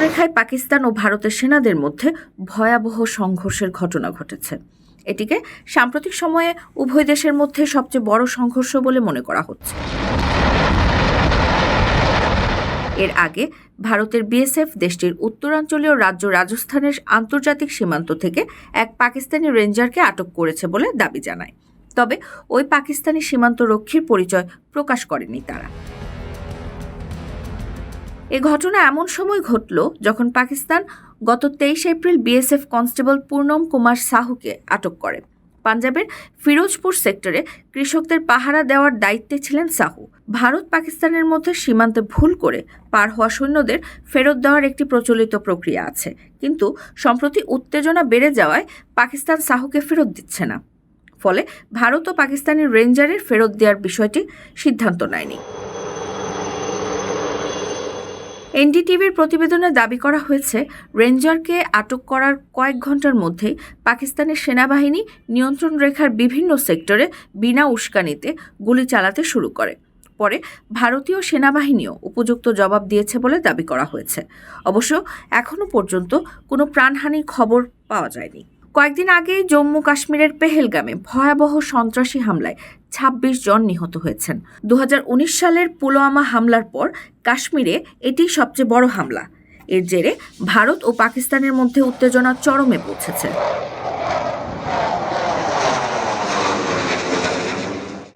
মাথায় পাকিস্তান ও ভারতের সেনাদের মধ্যে ভয়াবহ সংঘর্ষের ঘটনা ঘটেছে। এটিকে সাম্প্রতিক সময়ে উভয় দেশের মধ্যে সবচেয়ে বড় সংঘর্ষ বলে মনে করা হচ্ছে। এর আগে ভারতের বিএসএফ দেশটির উত্তরাঞ্চলীয় রাজ্য রাজস্থানের আন্তর্জাতিক সীমান্ত থেকে এক পাকিস্তানি রেঞ্জারকে আটক করেছে বলে দাবি জানায়। তবে ওই পাকিস্তানি সীমান্ত রক্ষীর পরিচয় প্রকাশ করেনি তারা। এ ঘটনা এমন সময় ঘটল যখন পাকিস্তান গত তেইশ April BSF constable Purnam Kumar সাহুকে আটক করে। পাঞ্জাবের ফিরোজপুর সেক্টরে কৃষকদের পাহারা দেওয়ার দায়িত্বে ছিলেন সাহু। ভারত পাকিস্তানের মধ্যে সীমান্তে ভুল করে পার হওয়া সৈন্যদের ফেরত দেওয়ার একটি প্রচলিত প্রক্রিয়া আছে। কিন্তু সম্প্রতি উত্তেজনা বেড়ে যাওয়ায় পাকিস্তান সাহুকে ফেরত দিচ্ছে না। ফলে ভারত ও পাকিস্তানি রেঞ্জারের ফেরত দেওয়ার বিষয়টি সিদ্ধান্ত নেয়নি। এনডিটিভির প্রতিবেদনে দাবি করা হয়েছে, রেঞ্জারকে আটক করার কয়েক ঘণ্টার মধ্যেই পাকিস্তানের সেনাবাহিনী নিয়ন্ত্রণ রেখার বিভিন্ন সেক্টরে বিনা উস্কানিতে গুলি চালাতে শুরু করে। পরে ভারতীয় সেনাবাহিনীও উপযুক্ত জবাব দিয়েছে বলে দাবি করা হয়েছে। অবশ্য এখনও পর্যন্ত কোনো প্রাণহানির খবর পাওয়া যায়নি। কয়েকদিন আগে জম্মু কাশ্মীরের পেহেলগামে ভয়াবহ সন্ত্রাসী হামলায় ২৬ জন নিহত হয়েছেন। দু হাজার উনিশ সালের পুলওয়ামা হামলার পর কাশ্মীরে এটি সবচেয়ে বড় হামলা। এর জেরে ভারত ও পাকিস্তানের মধ্যে উত্তেজনা চরমে পৌঁছেছে।